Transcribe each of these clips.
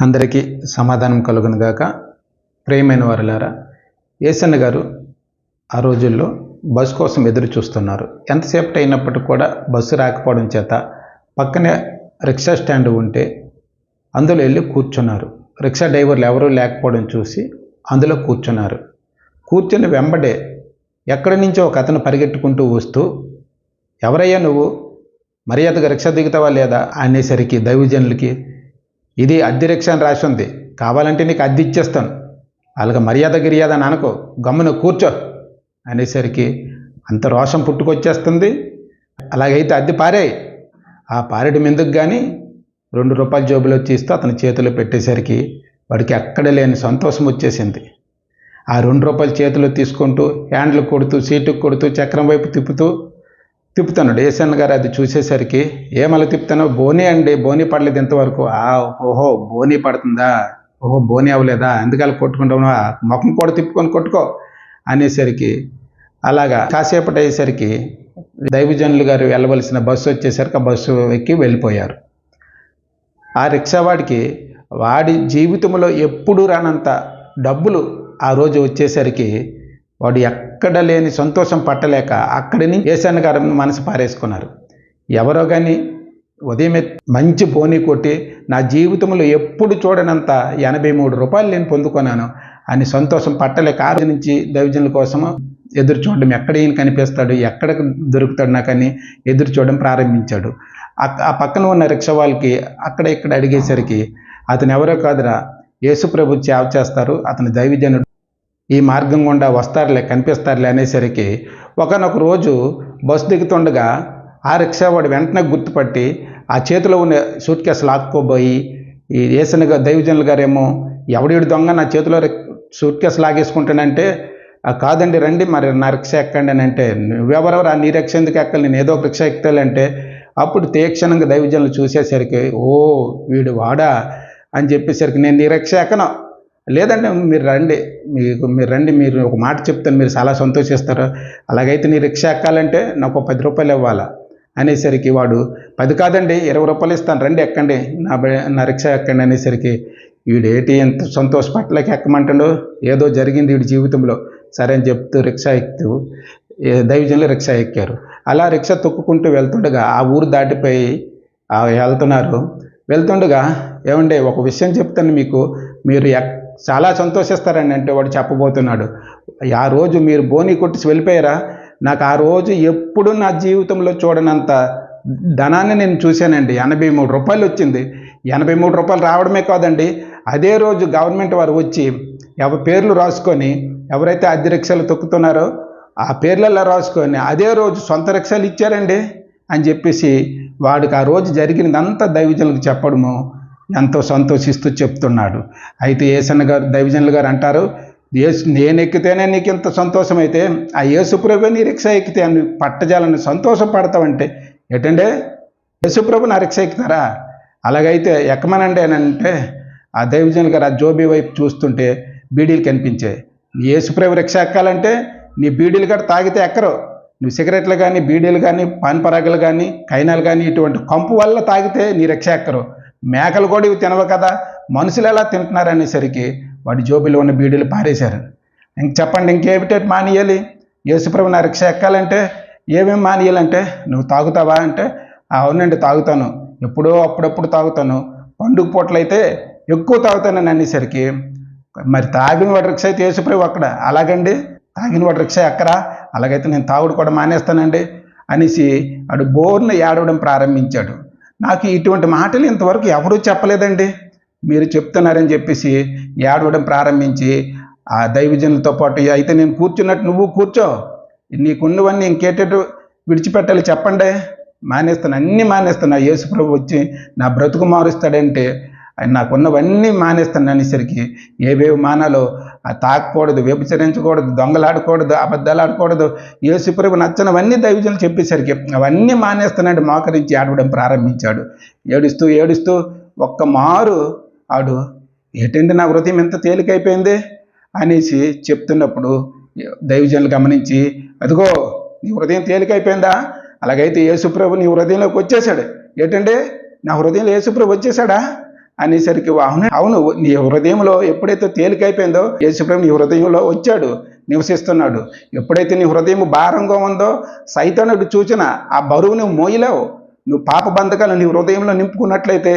అందరికీ సమాధానం కలుగును గాక. ప్రేమైన వారులారా ఏసన్న గారు ఆ రోజుల్లో బస్సు కోసం ఎదురు చూస్తున్నారు. ఎంతసేపటి అయినప్పటికీ కూడా బస్సు రాకపోవడం చేత పక్కనే రిక్షా స్టాండ్ ఉంటే అందులో వెళ్ళి కూర్చున్నారు. రిక్షా డ్రైవర్లు ఎవరూ లేకపోవడం చూసి అందులో కూర్చున్నారు. కూర్చుని వెంబడే ఎక్కడి నుంచో ఒక అతను పరిగెట్టుకుంటూ వస్తూ ఎవరయ్యా నువ్వు? మర్యాదగా రిక్షా దిగుతావా లేదా? అనేసరికి దైవజనులకి ఇది అద్దె రిక్షా అని రాసి ఉంది. కావాలంటే నీకు అద్దె ఇచ్చేస్తాను. వాళ్ళకి మర్యాద గిర్యాద అని అనుకో. గమ్మున కూర్చో. అనేసరికి అంత రోషం పుట్టుకొచ్చేస్తుంది. అలాగైతే అద్దె పారేయి. ఆ పారెడి మీదకు కానీ రెండు రూపాయల జోబులో తీస్తూ అతని చేతిలో పెట్టేసరికి వాడికి ఎక్కడ లేని సంతోషం వచ్చేసింది. ఆ రెండు రూపాయలు చేతిలో తీసుకుంటూ హ్యాండ్లు కొడుతూ సీటుకు కొడుతూ చక్రం వైపు తిప్పుతూ తిప్పుతాను ఏసన్ గారు అది చూసేసరికి ఏమలా తిప్పుతానో? బోని అండి బోని పడలేదు ఇంతవరకు. ఆ ఓహో బోని పడుతుందా? ఓహో బోని అవ్వలేదా? ఎందుకలా కొట్టుకుంటావు ముఖం కూడా తిప్పుకొని కొట్టుకో. అనేసరికి అలాగా కాసేపటి అయ్యేసరికి దైవజనులు గారు వెళ్ళవలసిన బస్సు వచ్చేసరికి ఆ బస్సు ఎక్కి వెళ్ళిపోయారు. ఆ రిక్షావాడికి వాడి జీవితంలో ఎప్పుడు రానంత డబ్బులు ఆ రోజు వచ్చేసరికి వాడు ఎక్కడ లేని సంతోషం పట్టలేక అక్కడి నుంచి ఏసన్న గారు మనసు పారేసుకున్నారు. ఎవరో కానీ ఉదయం మంచి బోని కొట్టి నా జీవితంలో ఎప్పుడు చూడనంత ఎనభై మూడు రూపాయలు నేను పొందుకున్నాను అని సంతోషం పట్టలేక ఆ నుంచి దైవజనుల కోసం ఎదురు చూడడం ఎక్కడ ఈయన కనిపిస్తాడు ఎక్కడ దొరుకుతాడు నాకని ఎదురు చూడడం ప్రారంభించాడు. ఆ పక్కన ఉన్న రిక్షా వాళ్ళకి అక్కడ ఇక్కడ అడిగేసరికి అతను ఎవరో కాదురా యేసుప్రభు సేవ చేస్తారు అతని దైవజనుడు ఈ మార్గం గుండా వస్తారులే కనిపిస్తారులే అనేసరికి ఒకనొక రోజు బస్సు దిగుతుండగా ఆ రిక్షా వాడు వెంటనే గుర్తుపట్టి ఆ చేతిలో ఉన్న సూట్ కేసు లాక్కోబోయి ఈ ఏసన దైవజనులు గారేమో ఎవడి దొంగ నా చేతిలో సూట్ కేసు లాగేసుకుంటానంటే కాదండి రండి మరి నా రిక్షా ఎక్కండి అని అంటే నువ్వెవరెవరు ఆ నీ రిక్షా ఎందుకు ఎక్కాలి? నేను ఏదో ఒక రిక్షా ఎక్కాలంటే అప్పుడు తీక్షణంగా దైవజనులు చూసేసరికి ఓ వీడు వాడా అని చెప్పేసరికి నేను నీ రిక్షా ఎక్కను. లేదండి మీరు రండి. మీకు మీరు రండి మీరు ఒక మాట చెప్తాను మీరు చాలా సంతోషిస్తారు. అలాగైతే నీ రిక్షా ఎక్కాలంటే నాకు పది రూపాయలు ఇవ్వాలా? అనేసరికి వాడు పది కాదండి ఇరవై రూపాయలు ఇస్తాను రండి ఎక్కండి నా నా రిక్షా ఎక్కండి అనేసరికి వీడేటి ఎంత సంతోషపట్లకి ఎక్కమంటాడు? ఏదో జరిగింది వీడి జీవితంలో. సరే అని చెప్తూ రిక్షా ఎక్కుతూ దైవజనులు రిక్షా ఎక్కారు. అలా రిక్షా తొక్కుకుంటూ వెళ్తుండగా ఆ ఊరు దాటిపోయి వెళ్తున్నారు. వెళ్తుండగా ఏమండి ఒక విషయం చెప్తాను మీకు. మీరు చాలా సంతోషిస్తారండి అంటే వాడు చెప్పబోతున్నాడు. ఆ రోజు మీరు బోని కొట్టి వెళ్ళిపోయారా? నాకు ఆ రోజు ఎప్పుడు నా జీవితంలో చూడనంత ధనాన్ని నేను చూశానండి. ఎనభై మూడు రూపాయలు వచ్చింది. ఎనభై మూడు రూపాయలు రావడమే కాదండి. అదే రోజు గవర్నమెంట్ వారు వచ్చి ఎవరి పేర్లు రాసుకొని ఎవరైతే అద్దె రిక్షాలు తొక్కుతున్నారో ఆ పేర్లలో రాసుకొని అదే రోజు సొంత రిక్షాలు ఇచ్చారండి అని చెప్పేసి వాడికి ఆ రోజు జరిగినదంతా దైవజనులకు చెప్పడము ఎంతో సంతోషిస్తూ చెప్తున్నాడు. అయితే ఏసన్న గారు దైవజనులు గారు అంటారు యేసు నేను ఎక్కితేనే నీకు ఇంత సంతోషం అయితే ఆ యేసుప్రభు నీ రిక్షా ఎక్కితే అని పట్టజాలని సంతోషపడతావంటే ఏంటంటే యేసుప్రభు నా రిక్ష ఎక్కుతారా అలాగైతే ఎక్కమనండి అని అంటే ఆ దైవజనులు గారు ఆ జోబీ వైపు చూస్తుంటే బీడీలు కనిపించాయి. యేసుప్రభు రిక్షా ఎక్కాలంటే నీ బీడీలు కూడా తాగితే ఎక్కరు. నువ్వు సిగరెట్లు కానీ బీడీలు కానీ పాన్ పరాగలు కానీ కైనాలు కానీ ఇటువంటి కంపు వల్ల తాగితే నీ రిక్షా ఎక్కరు. మేకలు కూడా ఇవి తినవు కదా. మనుషులు ఎలా తింటున్నారు అనేసరికి వాడి జోబిలో ఉన్న బీడీలు పారేశారు. ఇంక చెప్పండి ఇంకేమిటేటి మానేయాలి? యేసుప్రభు నా రిక్షా ఎక్కాలంటే ఏమేమి మానేయాలంటే నువ్వు తాగుతావా? అంటే అవునండి తాగుతాను. ఎప్పుడో అప్పుడప్పుడు తాగుతాను. పండుగ పూటలైతే ఎక్కువ తాగుతానని అనేసరికి మరి తాగిన వాడి రిక్షా అయితే యేసుప్రభు అక్కడ అలాగండి తాగిన వాడి రిక్షా ఎక్కరా? అలాగైతే నేను తాగుడు కూడా మానేస్తానండి అనేసి వాడు బోర్ను ఏడవడం ప్రారంభించాడు. నాకు ఇటువంటి మాటలు ఇంతవరకు ఎవరూ చెప్పలేదండి. మీరు చెప్తున్నారని చెప్పేసి ఏడవడం ప్రారంభించి ఆ దైవజనులతో పాటు అయితే నేను కూర్చున్నట్టు నువ్వు కూర్చో. నీకున్నవన్నీ ఇంకేటట్టు విడిచిపెట్టాలి చెప్పండి. మానేస్తాను అన్నీ మానేస్తాను. ఆ యేసుప్రభు వచ్చి నా బ్రతుకు మారుస్తాడంటే ఆయన నాకున్నవన్నీ మానేస్తాను అనేసరికి ఏవేవి మానాలో తాకకూడదు వ్యభిచరించకూడదు దొంగలాడకూడదు అబద్ధాలు ఆడకూడదు యేసుప్రభు నచ్చనవన్నీ దైవజనులు చెప్పేసరికి అవన్నీ మానేస్తానండి మోకరించి ఆడవడం ప్రారంభించాడు. ఏడుస్తూ ఏడుస్తూ ఒక్క మారు ఆడు ఏటండి నా హృదయం ఎంత తేలికైపోయింది? అనేసి చెప్తున్నప్పుడు దైవజనులు గమనించి అదిగో నీ హృదయం తేలికైపోయిందా? అలాగైతే యేసుప్రభు నీ హృదయంలోకి వచ్చేసాడు ఏంటంటే నా హృదయంలో యేసుప్రభు వచ్చేసాడా అనేసరికి అవును అవును నీ హృదయంలో ఎప్పుడైతే తేలికైపోయిందో యేసుప్రభు నీ హృదయంలో వచ్చాడు నివసిస్తున్నాడు. ఎప్పుడైతే నీ హృదయం భారంగా ఉందో సైతానుడు చూచిన ఆ బరువు నువ్వు మోయలేవు. నువ్వు పాప బంధకాలు నీ హృదయంలో నింపుకున్నట్లయితే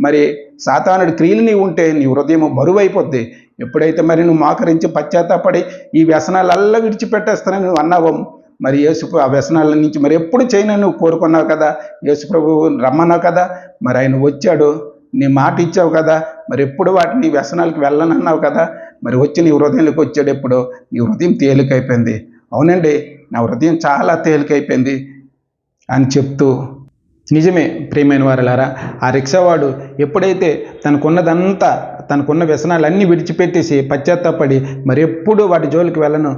మరి సాతానుడి క్రియలు నీవు ఉంటే నీ హృదయం బరువు అయిపోద్ది ఎప్పుడైతే మరి నువ్వు మోకరించి పశ్చాత్తాపడి ఈ వ్యసనాలల్లా విడిచిపెట్టేస్తానని నువ్వు అన్నావు మరి యేసు ఆ వ్యసనాల నుంచి మరి ఎప్పుడు చేయనని నువ్వు కోరుకున్నావు కదా? యేసు ప్రభు రమ్మన్నావు కదా? మరి ఆయన వచ్చాడు నీ మాట ఇచ్చావు కదా మరి ఎప్పుడు వాటిని వ్యసనాలకు వెళ్ళనన్నావు కదా మరి వచ్చి నీ హృదయంలోకి వచ్చాడు ఎప్పుడు నీ హృదయం తేలికైపోయింది. అవునండి నా హృదయం చాలా తేలికైపోయింది అని చెప్తూ నిజమే ప్రియమైన వారలారా ఆ రిక్షావాడు ఎప్పుడైతే తనకున్నదంతా తనకున్న వ్యసనాలన్నీ విడిచిపెట్టేసి పశ్చాత్తాపడి మరి ఎప్పుడు వాటి జోలికి వెళ్ళను?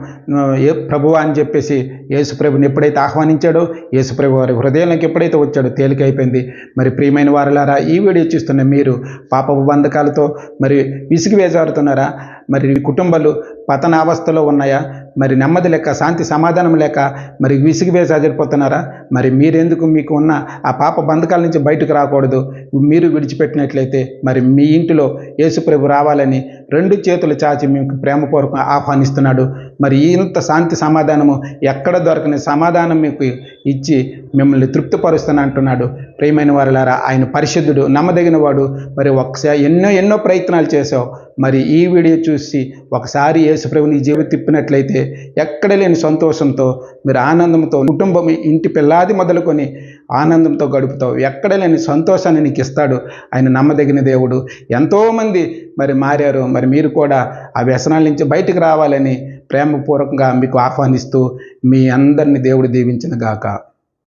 ఏ ప్రభువా అని చెప్పేసి యేసుప్రభుని ఎప్పుడైతే ఆహ్వానించాడో యేసుప్రభు వారి హృదయంలోకి ఎప్పుడైతే వచ్చాడో తేలికైపోయింది మరి ప్రియమైన వారలారా ఈ వీడియో చూస్తున్న మీరు పాపపు బంధకాలతో మరి విసిగి వేజారుతున్నారా మరి కుటుంబాలు పతనావస్థలో ఉన్నాయా? మరి నెమ్మది లేక శాంతి సమాధానం లేక మరి విసిగి వేసారిపోతున్నారా మరి మీరెందుకు మీకు ఉన్న ఆ పాప బంధకాల నుంచి బయటకు రాకూడదు? మీరు విడిచిపెట్టినట్లయితే మరి మీ ఇంటిలో యేసుప్రభు రావాలని రెండు చేతులు చాచి మీకు ప్రేమపూర్వకం ఆహ్వానిస్తున్నాడు. మరి ఇంత శాంతి సమాధానము ఎక్కడ దొరకని సమాధానం మీకు ఇచ్చి మిమ్మల్ని తృప్తిపరుస్తాను అంటున్నాడు. ప్రియమైన వారులారా ఆయన పరిశుద్ధుడు నమ్మదగిన వాడు మరి ఒకసారి ఎన్నో ఎన్నో ప్రయత్నాలు చేశావు. మరి ఈ వీడియో చూసి ఒకసారి యేసుప్రభు నీ జీవితం తిప్పినట్లయితే ఎక్కడ లేని సంతోషంతో మీరు ఆనందంతో కుటుంబం ఇంటి పిల్లాది మొదలుకొని ఆనందంతో గడుపుతావు. ఎక్కడ లేని సంతోషాన్ని నీకు ఇస్తాడు. ఆయన నమ్మదగిన దేవుడు. ఎంతోమంది మరి మారారు. మరి మరి మీరు కూడా ఆ వ్యసనాల నుంచి బయటకు రావాలని ప్రేమపూర్వకంగా మీకు ఆహ్వానిస్తూ మీ అందరిని దేవుడు దీవించిన గాక.